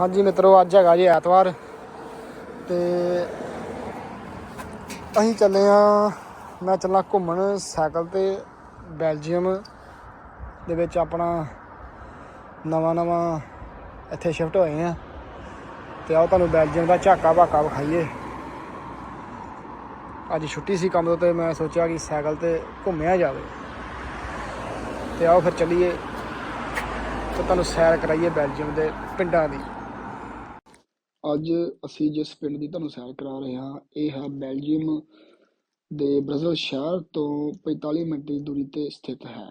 ਹਾਂਜੀ ਮਿੱਤਰੋ, ਅੱਜ ਹੈਗਾ ਜੀ ਐਤਵਾਰ ਤੇ ਅਸੀਂ ਚੱਲੇ ਆ, ਮੈਂ ਚੱਲਾਂ ਘੁੰਮਣ ਸਾਈਕਲ ਤੇ ਬੈਲਜੀਅਮ ਦੇ ਵਿੱਚ ਆਪਣਾ ਨਵਾਂ ਨਵਾਂ ਇੱਥੇ ਸ਼ਿਫਟ ਹੋਏ ਆ। ਤੇ ਆਓ ਤੁਹਾਨੂੰ ਬੈਲਜੀਅਮ ਦਾ ਝਾਕਾ ਭਾਕਾ ਵਿਖਾਈਏ। ਅੱਜ ਛੁੱਟੀ ਸੀ ਕੰਮ ਤੋਂ ਤੇ ਮੈਂ ਸੋਚਿਆ ਕਿ ਸਾਈਕਲ ਤੇ ਘੁੰਮਿਆ ਜਾਵੇ। ਤੇ ਆਓ ਫਿਰ ਚੱਲੀਏ ਤੇ ਤੁਹਾਨੂੰ ਸੈਰ ਕਰਾਈਏ ਬੈਲਜੀਅਮ ਦੇ ਪਿੰਡਾਂ ਦੀ। ਅੱਜ ਅਸੀਂ ਜਿਸ ਪਿੰਡ ਦੀ ਤੁਹਾਨੂੰ ਸੈਰ ਕਰਾ ਰਹੇ ਹਾਂ, ਇਹ ਹੈ ਬੈਲਜੀਅਮ ਦੇ ਬ੍ਰਜ਼ਲ ਸ਼ਹਿਰ ਤੋਂ 45 ਮਿੰਟ ਦੀ ਦੂਰੀ ਤੇ ਸਥਿਤ ਹੈ।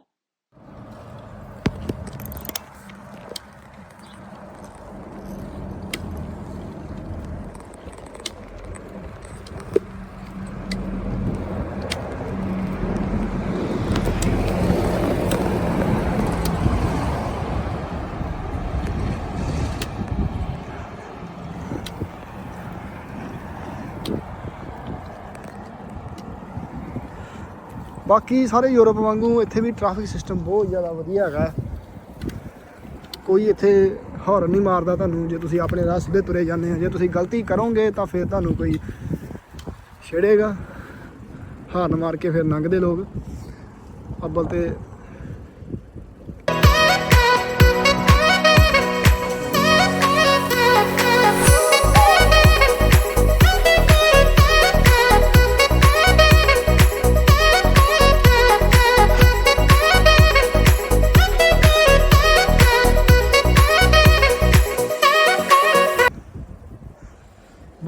ਬਾਕੀ ਸਾਰੇ ਯੂਰਪ ਵਾਂਗੂ ਇੱਥੇ ਵੀ ਟ੍ਰੈਫਿਕ ਸਿਸਟਮ ਬਹੁਤ ਜ਼ਿਆਦਾ ਵਧੀਆ ਹੈਗਾ ਕੋਈ ਇੱਥੇ ਹੌਰਨ ਨਹੀਂ ਮਾਰਦਾ ਤੁਹਾਨੂੰ, ਜੇ ਤੁਸੀਂ ਆਪਣੇ ਰਾਹ ਸਿੱਧੇ ਤੁਰੇ ਜਾਂਦੇ ਹੋ, ਜੇ ਤੁਸੀਂ ਗਲਤੀ ਕਰੋਗੇ ਤਾਂ ਫਿਰ ਤੁਹਾਨੂੰ ਕੋਈ ਛੇੜੇਗਾ। ਹਾਰਨ ਮਾਰ ਕੇ ਫਿਰ ਲੰਘਦੇ ਲੋਕ। ਅੱਬਲ ਤੇ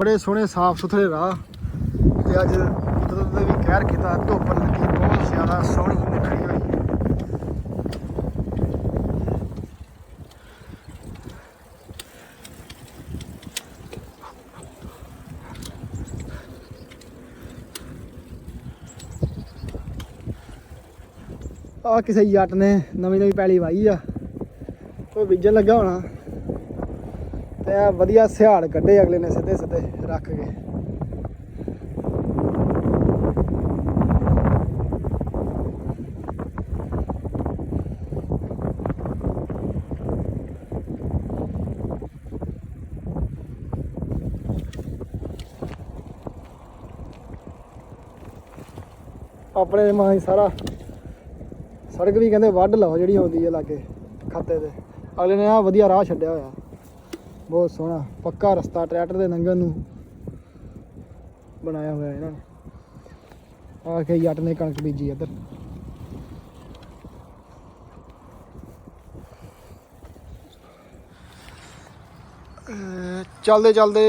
ਬੜੇ ਸੋਹਣੇ, ਸਾਫ਼ ਸੁਥਰੇ ਰਾਹ। ਤੇ ਅੱਜ ਕੁਦਰਤ ਨੇ ਵੀ ਕਹਿਰ ਕੀਤਾ, ਧੁੱਪ ਲੱਗੀ, ਬਹੁਤ ਜ਼ਿਆਦਾ ਸੋਹਣੀ ਨਿਖਰੀ ਹੋਈ ਆ ਕਿਸੇ ਜੱਟ ਨੇ ਨਵੀਂ ਨਵੀਂ ਪੈਲੀ ਵਾਈ ਆ। ਕੋਈ ਬੀਜਣ ਲੱਗਾ ਹੋਣਾ। ਤੇ ਆ ਵਧੀਆ ਸਿਹਾੜ ਕੱਢੇ ਅਗਲੇ ਨੇ ਸਿੱਧੇ ਸਿੱਧੇ ਰੱਖ ਕੇ। ਆਪਣੇ ਮਾਂ ਹੀ ਸਾਰਾ ਸੜਕ ਵੀ ਕਹਿੰਦੇ ਵੱਢ ਲਓ ਜਿਹੜੀ ਆਉਂਦੀ ਹੈ ਲਾਗੇ ਖਾਤੇ ਤੇ। ਅਗਲੇ ਨੇ ਆ ਵਧੀਆ ਰਾਹ ਛੱਡਿਆ ਹੋਇਆ। ਬਹੁਤ ਸੋਹਣਾ, ਪੱਕਾ ਰਸਤਾ, ਟਰੈਕਟਰ ਦੇ ਲੰਘਣ ਨੂੰ ਬਣਾਇਆ ਹੋਇਆ ਇਹਨਾਂ ਨੇ। ਆ ਕੇ ਜੱਟ ਨੇ ਕਣਕ ਬੀਜੀ ਇੱਧਰ। ਚੱਲਦੇ ਚੱਲਦੇ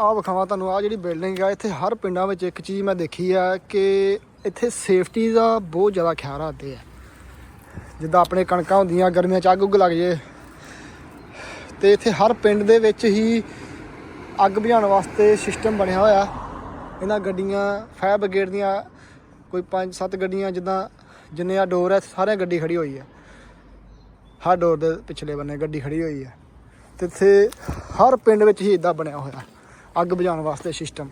ਆ ਵਿਖਾਵਾਂ ਤੁਹਾਨੂੰ ਆ ਜਿਹੜੀ ਬਿਲਡਿੰਗ ਆ, ਇੱਥੇ ਹਰ ਪਿੰਡਾਂ ਵਿੱਚ ਇੱਕ ਚੀਜ਼ ਮੈਂ ਦੇਖੀ ਆ ਕਿ ਇੱਥੇ ਸੇਫਟੀ ਦਾ ਬਹੁਤ ਜ਼ਿਆਦਾ ਖਿਆਲ ਰੱਖਦੇ ਆ। ਜਿੱਦਾਂ ਆਪਣੇ ਕਣਕਾਂ ਹੁੰਦੀਆਂ, ਗਰਮੀਆਂ ਚ ਅੱਗ ਉੱਗ ਲੱਗ ਜੇ ਤੇ ਇੱਥੇ ਹਰ ਪਿੰਡ ਦੇ ਵਿੱਚ ਹੀ ਅੱਗ ਬੁਝਾਉਣ ਵਾਸਤੇ ਸਿਸਟਮ ਬਣਿਆ ਹੋਇਆ। ਇਹਨਾਂ ਗੱਡੀਆਂ ਫਾਇਰ ਬ੍ਰਿਗੇਡ ਦੀਆਂ ਕੋਈ 5-7 ਗੱਡੀਆਂ ਜਿੱਦਾਂ ਜਿੰਨੇ ਆ ਡੋਰ ਹੈ ਸਾਰਿਆਂ ਗੱਡੀ ਖੜੀ ਹੋਈ ਹੈ ਹਰ ਡੋਰ ਦੇ ਪਿਛਲੇ ਬੰਨੇ ਗੱਡੀ ਖੜੀ ਹੋਈ ਹੈ ਤੇ ਇੱਥੇ ਹਰ ਪਿੰਡ ਵਿੱਚ ਹੀ ਇਦਾਂ ਬਣਿਆ ਹੋਇਆ, ਅੱਗ ਬੁਝਾਉਣ ਵਾਸਤੇ ਸਿਸਟਮ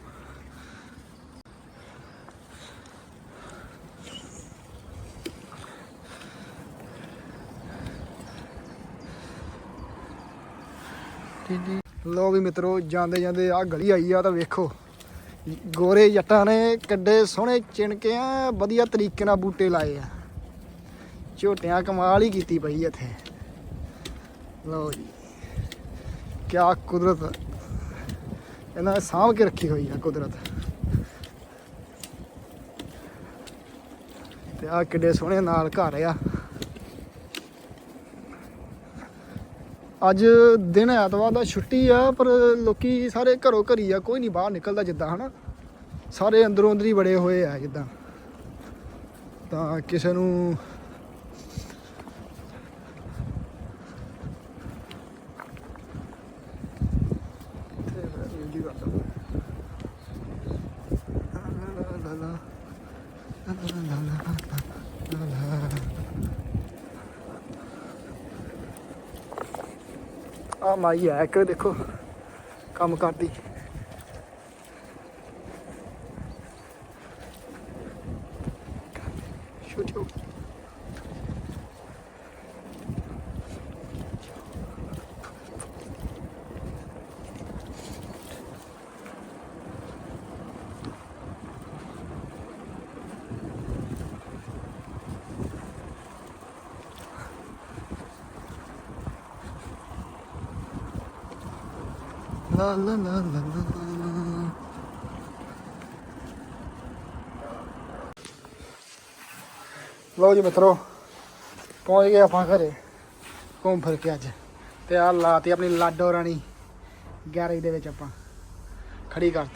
ਲੋ ਵੀ ਮਿੱਤਰੋ, ਜਾਂਦੇ ਜਾਂਦੇ ਆ ਗਲੀ ਆਈ ਆ, ਤਾਂ ਵੇਖੋ। ਗੋਰੇ ਜੱਟਾਂ ਨੇ ਕਿੱਡੇ ਸੋਹਣੇ ਚਿਣਕੇ ਆ, ਵਧੀਆ ਤਰੀਕੇ ਨਾਲ ਬੂਟੇ ਲਾਏ ਆ। ਝੋਟਿਆਂ ਕਮਾਲ ਹੀ ਕੀਤੀ ਪਈ ਇੱਥੇ। ਲਓ ਜੀ, ਕਿਆ ਕੁਦਰਤ। ਇਹਨਾਂ ਨੇ ਸਾਂਭ ਕੇ ਰੱਖੀ ਹੋਈ ਆ ਕੁਦਰਤ। ਤੇ ਆ ਕਿੱਡੇ ਸੋਹਣੇ ਨਾਲ ਘਰ ਆ। ਅੱਜ ਦਿਨ ਐਤਵਾਰ ਦਾ ਛੁੱਟੀ ਆ, ਪਰ ਲੋਕੀ ਸਾਰੇ ਘਰੋਂ ਘਰੀ ਆ, ਕੋਈ ਨਹੀਂ ਬਾਹਰ ਨਿਕਲਦਾ ਜਿੱਦਾਂ, ਹਨਾ? ਸਾਰੇ ਅੰਦਰੋਂ ਅੰਦਰ ਹੀ ਬੜੇ ਹੋਏ ਆ ਜਿੱਦਾਂ। ਤਾਂ ਕਿਸੇ ਨੂੰ ਇੱਥੇ ਮੈਂ music ਕਰਦਾ। ਲਾ ਲਾ ਲਾ ਲਾ। ਲਾ ਲਾ ਲਾ ਲਾ ਲਾ ਲਾ ਲਾ। ਆ ਮਾਈ ਹੈ ਇੱਕ ਦੇਖੋ ਕੰਮ ਕਰਦੀ। ਛੋਟੋ ਲਾ ਲਾ ਲਾ ਲਾ ਲਾ ਲਓ ਜੀ ਮਿੱਤਰੋ, ਪਹੁੰਚ ਗਏ ਆਪਾਂ ਘਰੇ, ਘੁੰਮ ਫਿਰ ਕੇ ਅੱਜ। ਤੇ ਆ ਲਾਤੀ ਆਪਣੀ ਲਾਡੋ ਰਾਣੀ, ਗੈਰੇਜ ਦੇ ਵਿੱਚ ਆਪਾਂ, ਖੜੀ ਕਰ